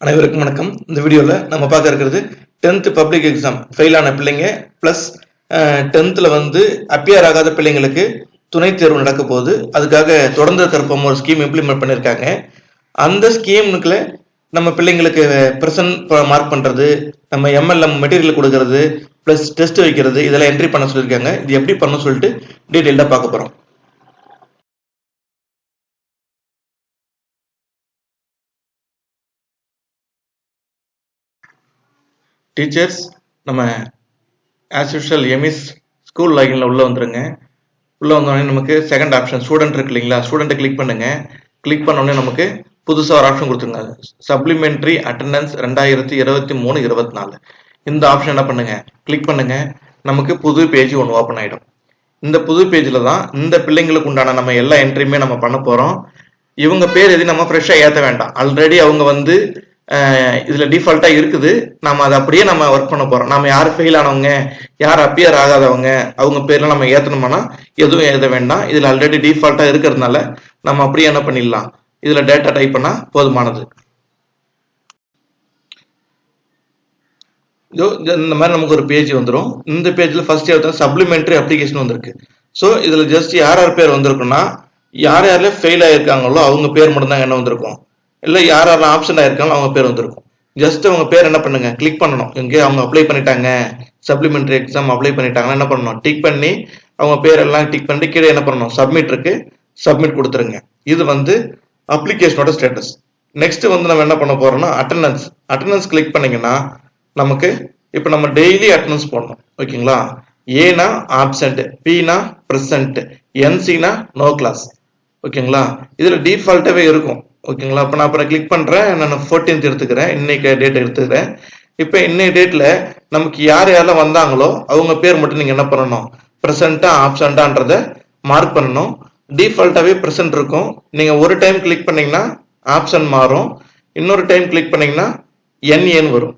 அனைவருக்கும் வணக்கம். இந்த வீடியோவில் நம்ம பார்க்க இருக்கிறது டென்த் பப்ளிக் எக்ஸாம் ஃபெயில் ஆன பிள்ளைங்க ப்ளஸ் டென்த்தில் வந்து அப்பியர் ஆகாத பிள்ளைங்களுக்கு துணைத் தேர்வு நடக்க போகுது. அதுக்காக தொடர்ந்து கற்பம் ஒரு ஸ்கீம் இம்ப்ளிமெண்ட் பண்ணியிருக்காங்க அந்த ஸ்கீமுக்குள்ள நம்ம பிள்ளைங்களுக்கு ப்ரெசன்ட் மார்க் பண்ணுறது நம்ம எம்எல்எம் மெட்டீரியல் கொடுக்கறது ப்ளஸ் டெஸ்ட் வைக்கிறது இதெல்லாம் என்ட்ரி பண்ண சொல்லியிருக்காங்க இது எப்படி பண்ணணும்னு சொல்லிட்டு டீட்டெயில்டாக பார்க்க போகிறோம் டீச்சர்ஸ் நம்ம ஆஸ் யூஷுவல் எமிஸ் ஸ்கூல் லாகின்ல உள்ளே வந்துருங்க. உள்ளே வந்தோடனே நமக்கு செகண்ட் ஆப்ஷன் ஸ்டூடெண்ட் இருக்கு இல்லைங்களா? ஸ்டூடெண்ட்டை கிளிக் பண்ணுங்க. கிளிக் பண்ணோடனே நமக்கு புதுசாக ஒரு ஆப்ஷன் கொடுத்துருங்க. சப்ளிமெண்ட்ரி அட்டண்டன்ஸ் ரெண்டாயிரத்தி இருபத்தி மூணு இருபத்தி நாலு. இந்த ஆப்ஷன் என்ன பண்ணுங்க? கிளிக் பண்ணுங்க. நமக்கு புது பேஜ் ஒன்று ஓப்பன் ஆகிடும் இந்த புது பேஜில் தான் இந்த பிள்ளைங்களுக்கு உண்டான நம்ம எல்லா என்ட்ரியுமே நம்ம பண்ண போகிறோம் இவங்க பேர் எதுவும் நம்ம ஃப்ரெஷ்ஷாக ஏற்ற வேண்டாம். ஆல்ரெடி அவங்க வந்து இதுல டிஃபால்ட்டா இருக்குது. நம்ம அதை அப்படியே நம்ம ஒர்க் பண்ண போறோம். நம்ம யார் ஃபெயில் ஆனவங்க யார் அப்பியர் ஆகாதவங்க அவங்க பேர்ல நம்ம ஏத்தணும்னா எதுவும் எழுத வேண்டாம். இதுல ஆல்ரெடி டிஃபால்ட்டா இருக்கிறதுனால நம்ம அப்படியே என்ன பண்ணிடலாம். இதுல டேட்டா டைப் பண்ணா போதுமானது. இதோ இந்த மாதிரி நமக்கு ஒரு பேஜ் வந்துடும் இந்த பேஜ்ல ஃபர்ஸ்ட் எடுத்தா சப்ளிமெண்ட்ரி அப்ளிகேஷன் வந்திருக்கு. ஸோ இதுல ஜஸ்ட் யார் யார் பேர் வந்திருக்குன்னா யார் யாரில் ஃபெயில் ஆயிருக்காங்களோ அவங்க பேர் மட்டும்தான் என்ன வந்திருக்கும். இல்லை யார் யாரெல்லாம் ஆப்ஷன் இருக்காங்களோ அவங்க பேர் வந்திருக்கும். ஜஸ்ட் அவங்க பேர் என்ன பண்ணுங்க? கிளிக் பண்ணணும். எங்கேயோ அவங்க அப்ளை பண்ணிட்டாங்க. சப்ளிமெண்ட்ரி எக்ஸாம் அப்ளை பண்ணிட்டாங்கன்னா என்ன பண்ணணும்? டிக் பண்ணி அவங்க பேரெல்லாம் டிக் பண்ணிட்டு கீழே என்ன பண்ணணும்? சப்மிட் இருக்கு. சப்மிட் கொடுத்துருங்க. இது வந்து அப்ளிகேஷனோட ஸ்டேட்டஸ் நெக்ஸ்ட் வந்து நம்ம என்ன பண்ண போறோம்னா அட்டண்டன்ஸ் அட்டண்டன்ஸ் கிளிக் பண்ணீங்கன்னா நமக்கு இப்போ நம்ம டெய்லி அட்டண்டன்ஸ் போடணும். ஓகேங்களா? ஏனா ஆப்சண்ட் பினா ப்ரெசன்ட் என்சினா நோ கிளாஸ் ஓகேங்களா? இதுல டிஃபால்ட்டாவே இருக்கும். ஓகேங்களா? அப்போ நான் அப்புறம் கிளிக் பண்ணுறேன் நான் ஃபோர்டீன்த் எடுத்துக்கிறேன். இன்னைக்கு டேட் எடுத்துக்கிறேன். இப்போ இன்னைக்கு டேட்டில் நமக்கு யார் யாரெல்லாம் வந்தாங்களோ அவங்க பேர் மட்டும் நீங்கள் என்ன பண்ணணும்? ப்ரெசண்ட்டாக ஆப்சண்டான்றத மார்க் பண்ணணும். டிஃபால்ட்டாகவே ப்ரெசன்ட் இருக்கும். நீங்கள் ஒரு டைம் கிளிக் பண்ணீங்கன்னா ஆப்ஷன் மாறும். இன்னொரு டைம் கிளிக் பண்ணிங்கன்னா என்ஏன்னு வரும்.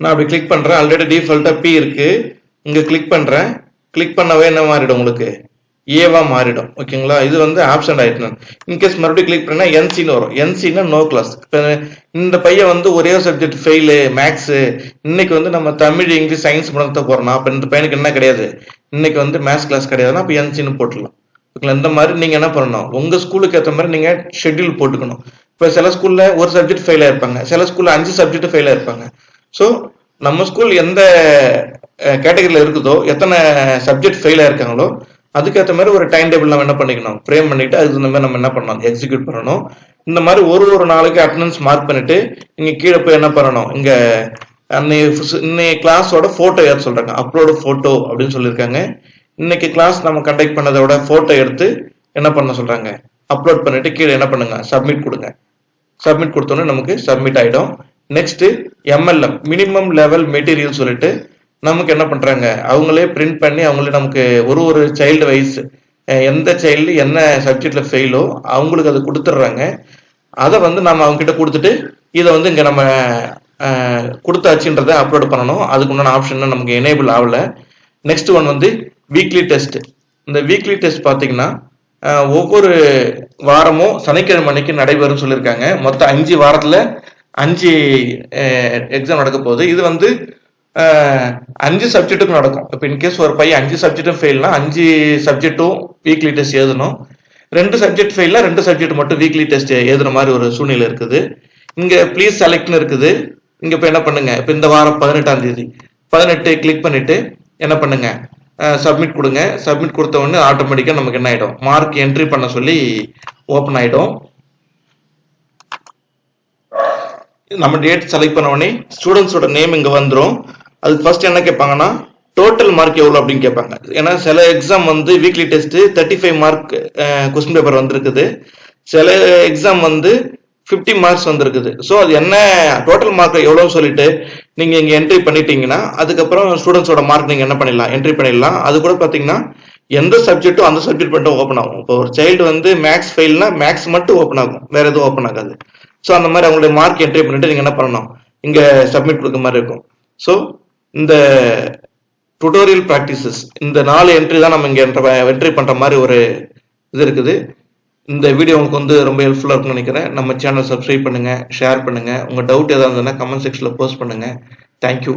நான் அப்படி கிளிக் பண்ணுறேன் ஆல்ரெடி டிஃபால்ட்டாக பி இருக்கு. இங்கே கிளிக் பண்ணுறேன் கிளிக் பண்ணவே என்ன மாறிடும் உங்களுக்கு? ஏவா மாறிடும். ஓகேங்களா இது வந்து ஆப்ஷன் ஆயிட்டு இன்கேஸ் மறுபடியும் கிளிக் பண்ணா என்சின்னு வரும். என்சின்னா நோ கிளாஸ் இப்போ இந்த பையன் வந்து ஒரே சப்ஜெக்ட் ஃபெயிலு மேக்ஸ் இன்னைக்கு வந்து நம்ம தமிழ் இங்கிலீஷ் சயின்ஸ் மட்டும் போறோம்னா அப்போ இந்த பையனுக்கு என்ன கிடையாது? இன்னைக்கு வந்து மேத்ஸ் கிளாஸ் கிடையாதுன்னா அப்போ என்சின்னு போட்டுடலாம். ஓகேங்களா இந்த மாதிரி நீங்க என்ன பண்ணணும்? உங்க ஸ்கூலுக்கு ஏற்ற மாதிரி நீங்க ஷெட்யூல் போட்டுக்கணும். இப்போ சில ஸ்கூல்ல ஒரு சப்ஜெக்ட் ஃபெயில் ஆயிருப்பாங்க. சில ஸ்கூல்ல அஞ்சு சப்ஜெக்ட் ஃபெயில் ஆயிருப்பாங்க. ஸோ நம்ம ஸ்கூல் எந்த கேட்டகரியில் இருக்குதோ எத்தனை சப்ஜெக்ட் ஃபெயில் ஆயிருக்காங்களோ அதுக்கேற்ற மாதிரி ஒரு டைம் டேபிள் நம்ம என்ன பண்ணிக்கணும்? ஃப்ரேம் பண்ணிட்டு அதுக்கு தகுந்த மாதிரி நம்ம என்ன பண்ணணும்? எக்ஸிக்யூட் பண்ணணும். இந்த மாதிரி ஒரு ஒரு நாளைக்கு அட்டண்டன்ஸ் மார்க் பண்ணிட்டு இங்க கீழே போய் என்ன பண்ணணும்? இங்க அன்னைக்கு இன்னைக்கு கிளாஸோட போட்டோ ஏற்ற சொல்றாங்க? அப்லோடு போட்டோ அப்படின்னு சொல்லியிருக்காங்க. இன்னைக்கு கிளாஸ் நம்ம கண்டக்ட் பண்ணதோட போட்டோ எடுத்து என்ன பண்ண சொல்றாங்க? அப்லோட் பண்ணிட்டு கீழே என்ன பண்ணுங்க? சப்மிட் கொடுங்க. சப்மிட் கொடுத்தோன்னே நமக்கு சப்மிட் ஆயிடும். Next MLM minimum level material சொல்லிட்டு நமக்கு என்ன பண்றாங்க? அவங்களே பிரிண்ட் பண்ணி அவங்களே நமக்கு ஒரு ஒரு சைல்டு வைஸ் எந்த சைல்டு என்ன சப்ஜெக்ட்ல ஃபெயிலோ அவங்களுக்கு அதை கொடுத்துட்றாங்க. அதை வந்து நம்ம அவங்க கிட்ட கொடுத்துட்டு இதை வந்து இங்க நம்ம அஹ், கொடுத்தாச்சுன்றதை அப்லோட் பண்ணணும். அதுக்கு உண்டான ஆப்ஷன் நமக்கு எனேபிள் ஆகல. நெக்ஸ்ட் ஒன் வந்து வீக்லி டெஸ்ட் இந்த வீக்லி டெஸ்ட் பார்த்தீங்கன்னா ஒவ்வொரு வாரமும் சனிக்கிழமை அன்னைக்கு நடைபெறும் சொல்லியிருக்காங்க. மொத்தம் அஞ்சு வாரத்துல அஞ்சு எக்ஸாம் நடக்க போகுது. இது வந்து அஞ்சு சப்ஜெக்ட்டுக்கும் நடக்கும். இப்போ இன்கேஸ் ஒரு பையன் அஞ்சு சப்ஜெக்ட்டும் ஃபெயில்னா அஞ்சு சப்ஜெக்ட்டும் வீக்லி டெஸ்ட் எழுதணும். ரெண்டு சப்ஜெக்ட் ஃபெயில்னா ரெண்டு சப்ஜெக்ட் மட்டும் வீக்லி டெஸ்ட் எழுதுற மாதிரி ஒரு சூழ்நிலை இருக்குது. இங்கே ப்ளீஸ் செலக்ட்னு இருக்குது. இங்கே இப்போ என்ன பண்ணுங்க? இப்போ இந்த வாரம் பதினெட்டாம் தேதி. பதினெட்டு கிளிக் பண்ணிட்டு என்ன பண்ணுங்க? சப்மிட் கொடுங்க. சப்மிட் கொடுத்த உடனே ஆட்டோமேட்டிக்காக நமக்கு என்ன ஆகிடும் மார்க் என்ட்ரி பண்ண சொல்லி ஓப்பன் ஆகிடும் நம்ம டேட் செலக்ட் பண்ண உடனே ஸ்டூடெண்ட்ஸோட நேம் இங்கே வந்துடும் அதுக்கு ஃபர்ஸ்ட் என்ன கேட்பாங்கன்னா டோட்டல் மார்க் எவ்வளோ அப்படின்னு கேட்பாங்க. ஏன்னா சில எக்ஸாம் வந்து weekly test thirty five mark question paper வந்திருக்குது. சில எக்ஸாம் வந்து 50 மார்க்ஸ் வந்திருக்குது. ஸோ அது என்ன டோட்டல் மார்க் எவ்வளோன்னு சொல்லிட்டு நீங்கள் இங்கே என்ட்ரி பண்ணிட்டீங்கன்னா அதுக்கப்புறம் ஸ்டூடெண்ட்ஸோட மார்க் நீங்கள் என்ன பண்ணிடலாம்? என்ட்ரி பண்ணிடலாம். அது கூட பார்த்தீங்கன்னா எந்த சப்ஜெக்ட்டும் அந்த சப்ஜெக்ட் மட்டும் ஓப்பன் ஆகும். இப்போ ஒரு சைல்டு வந்து மேக்ஸ் ஃபெயில்னா மேக்ஸ் மட்டும் ஓப்பன் ஆகும். வேற எதுவும் ஓப்பன் ஆகாது. ஸோ அந்த மாதிரி அவங்களுடைய மார்க் என்ட்ரி பண்ணிட்டு நீங்கள் என்ன பண்ணணும்? இங்கே சப்மிட் கொடுக்க மாதிரி இருக்கும். ஸோ இந்த டுட்டோரியல் ப்ராக்டிசஸ் இந்த நாலு என்ட்ரி தான் நம்ம இங்கே என்ட்ரி பண்ணுற மாதிரி ஒரு இது இருக்குது. இந்த வீடியோ உங்களுக்கு வந்து ரொம்ப ஹெல்ப்ஃபுல்லாக இருக்கும்னு நினைக்கிறேன். நம்ம சேனல் சப்ஸ்கிரைப் பண்ணுங்கள் ஷேர் பண்ணுங்கள் உங்கள் டவுட் எதாவது இருந்ததுன்னா கமெண்ட் செக்ஷனில் போஸ்ட் பண்ணுங்கள் தேங்க்யூ